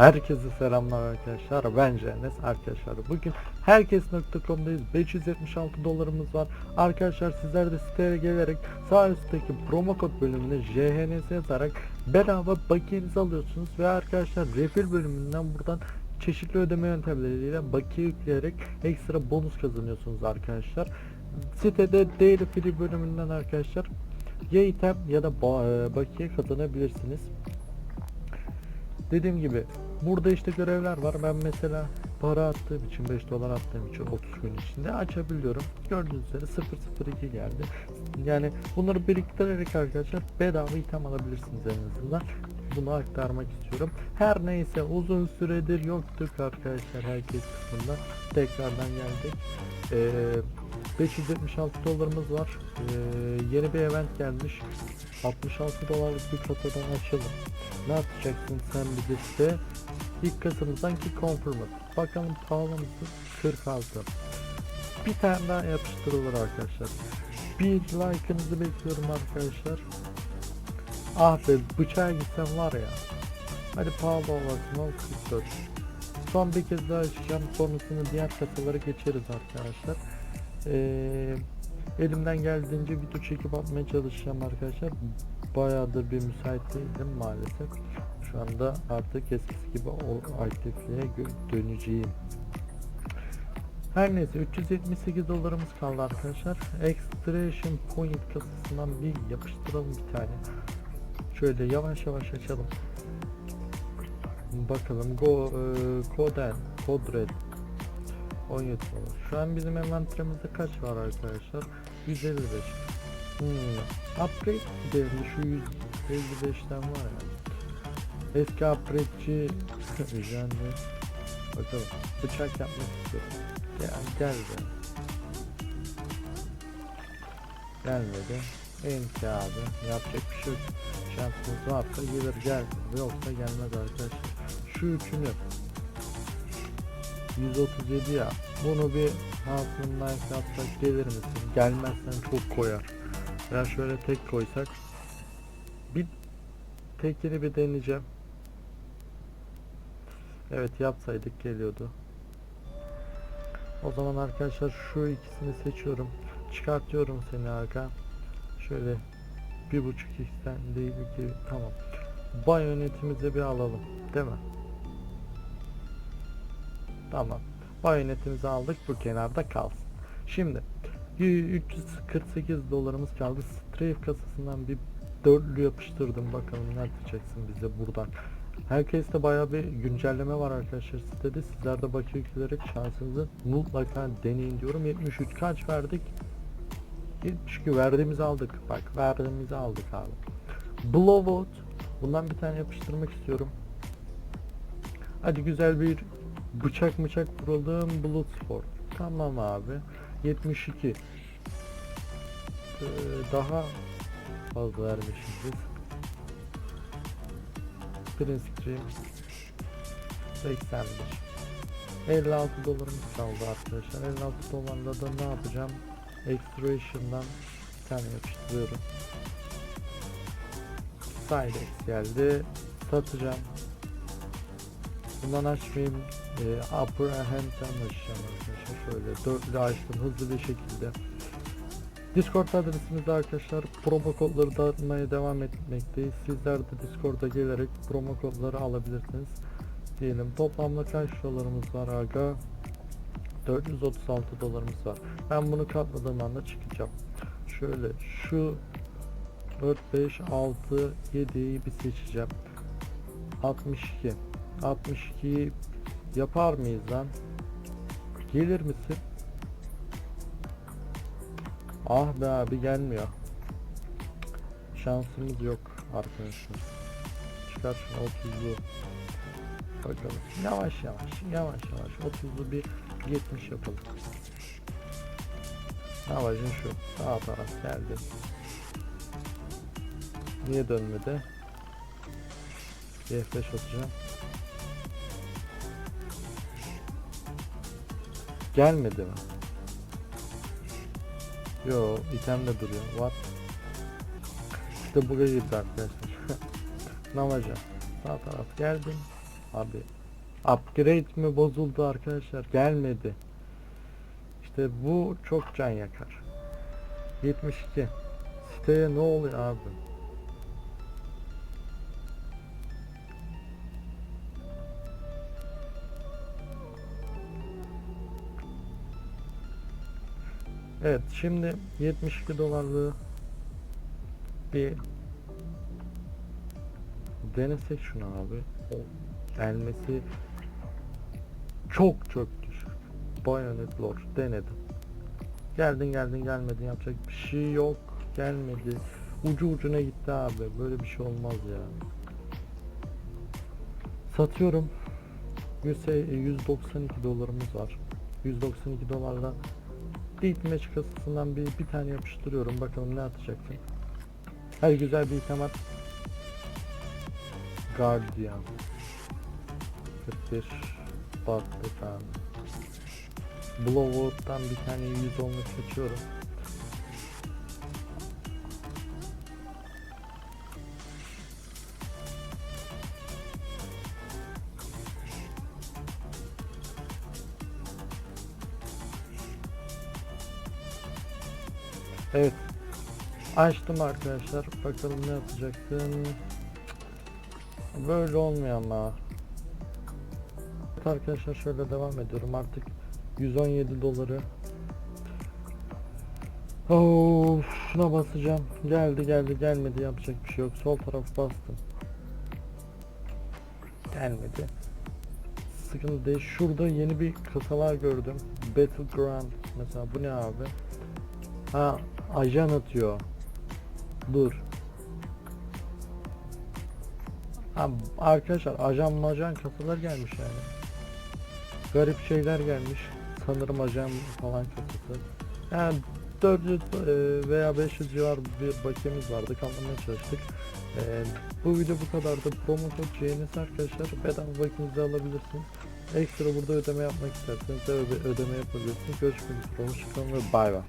Herkese selamlar arkadaşlar. Ben Enes arkadaşlar. Bugün herkes.com'dayız. 576 dolarımız var. Arkadaşlar sizler de siteye gelerek sağ üstteki promo kod bölümüne JHNS yazarak bedava bakiyenizi alıyorsunuz ve arkadaşlar refill bölümünden buradan çeşitli ödeme yöntemleriyle bakiye yükleyerek ekstra bonus kazanıyorsunuz arkadaşlar. Sitede daily free bölümünden arkadaşlar ya item ya da e, bakiye kazanabilirsiniz. Dediğim gibi burada işte görevler var. Ben mesela para attığım için 5 dolar attığım için 30 gün içinde açabiliyorum. Gördüğünüz üzere 002 geldi. Yani bunları biriktirerek arkadaşlar bedava item alabilirsiniz en azından. Bunu aktarmak istiyorum. Her neyse uzun süredir yoktuk arkadaşlar herkes kısmında. Tekrardan geldik. Ee, 576 dolarımız var. Ee, yeni bir event gelmiş. 66 dolarlık bir kasadan açalım. Ne yapacaksın sen bir de işte ilk kasamızdan ki confirm. Bakalım pahalı mısın? 46. Bir tane daha yapıştırılır arkadaşlar. Bir like'ınızı bekliyorum arkadaşlar. Ah be bıçağa gitsem var ya. Hadi pahalı olasın ol 44. Son bir kez daha açacağım. Sonrasında diğer kasalara geçeriz arkadaşlar. Ee, elimden geldiğince video çekip atmaya çalışacağım arkadaşlar. Bayağıdır bir müsait değildim maalesef. Şu anda artık eskisi gibi o aktifliğe döneceğim. Her neyse 378 dolarımız kaldı arkadaşlar. Extraction Point kasasından bir yapıştıralım bir tane. Şöyle yavaş yavaş açalım. Bakalım Go e, Coden Codred 17 dolar. Şu an bizim envanterimizde kaç var arkadaşlar? 155. Hmm. Upgrade gidelim şu 155'ten var ya. Eski upgrade'ci yani bakalım bıçak yapmak istiyorum. Gel gel. Gelmedi. Enki abi yapacak bir şey yok. Şansımız varsa gelir gel. Yoksa gelmez arkadaşlar. Şu üçünü 137 ya. Bunu bir Hasan Knife yapsak gelir misin? Gelmezsen çok koyar. Ya şöyle tek koysak. Bir tekini bir deneyeceğim. Evet yapsaydık geliyordu. O zaman arkadaşlar şu ikisini seçiyorum. Çıkartıyorum seni arka. Şöyle bir buçuk x'ten değil iki tamam. Bayonetimizi bir alalım. Değil mi? Tamam. Bayonetimizi aldık bu kenarda kalsın. Şimdi y- 348 dolarımız kaldı. Strafe kasasından bir dörtlü yapıştırdım. Bakalım ne atacaksın bize buradan. Herkeste bayağı bir güncelleme var arkadaşlar sitede. Sizler de bakıyor yüklenerek şansınızı mutlaka deneyin diyorum. 73 kaç verdik? 72 verdiğimizi aldık. Bak verdiğimizi aldık abi. Blowout. Bundan bir tane yapıştırmak istiyorum. Hadi güzel bir bıçak bıçak vuralım. Bloodsport. Tamam abi. 72. Ee, daha fazla vermişiz. Prince Cream 81 56 dolarımız kaldı arkadaşlar 56 dolarla da ne yapacağım Extration'dan bir tane yapıştırıyorum Sidex geldi satacağım bundan açmayayım e, Upper Hand'den açacağım arkadaşlar şöyle dörtlü açtım hızlı bir şekilde Discord adresimizde arkadaşlar promo kodları dağıtmaya devam etmekteyiz. Sizler de Discord'a gelerek promo kodları alabilirsiniz. Diyelim toplamda kaç dolarımız var aga? 436 dolarımız var. Ben bunu katladığım anda çıkacağım. Şöyle şu 4, 5, 6, 7'yi bir seçeceğim. 62. 62'yi yapar mıyız lan? Gelir misin? Ah be abi gelmiyor. Şansımız yok arkadaşlar. Çıkar şunu 30'lu. Bakalım. Yavaş yavaş yavaş yavaş 30'lu bir 70 yapalım. Amacın şu. Sağ taraf geldi. Niye dönmedi? Bir F5 atacağım. Gelmedi mi? Yo, item de duruyor. What? İşte bu girdi arkadaşlar. Namaca. Sağ taraf geldim. Abi upgrade mi bozuldu arkadaşlar gelmedi. İşte bu çok can yakar. 72. Siteye ne oluyor abi? Evet şimdi 72 dolarlığı bir denesek şunu abi. O gelmesi çok çok düşük. Bayonet Lord denedim. Geldin geldin gelmedin yapacak bir şey yok. Gelmedi. Ucu ucuna gitti abi. Böyle bir şey olmaz ya. Satıyorum. 100 192 dolarımız var. 192 dolarla Deathmatch kasasından bir, bir tane yapıştırıyorum. Bakalım ne atacaksın. Hadi güzel bir item at. Guardian. 41 baktık abi. Blowout'tan bir tane 110'luk seçiyorum. Evet. Açtım arkadaşlar. Bakalım ne yapacaksın. Böyle olmuyor ama. Evet arkadaşlar şöyle devam ediyorum. Artık 117 doları. Of, şuna basacağım. Geldi geldi gelmedi yapacak bir şey yok. Sol taraf bastım. Gelmedi. Sıkıntı değil. Şurada yeni bir kasalar gördüm. Battleground. Mesela bu ne abi? Ha ajan atıyor. Dur. Ha, arkadaşlar ajan majan kasalar gelmiş yani. Garip şeyler gelmiş. Sanırım ajan falan kasası. Yani 400 e, veya 500 civar bir bakiyemiz vardı. Kalmaya çalıştık. E, bu video bu kadardı. Promo kod CNS arkadaşlar. Bedava bakiyenizi alabilirsiniz. Ekstra burada ödeme yapmak isterseniz de öde- ödeme yapabilirsiniz. Görüşmek üzere. Hoşçakalın ve bay bay.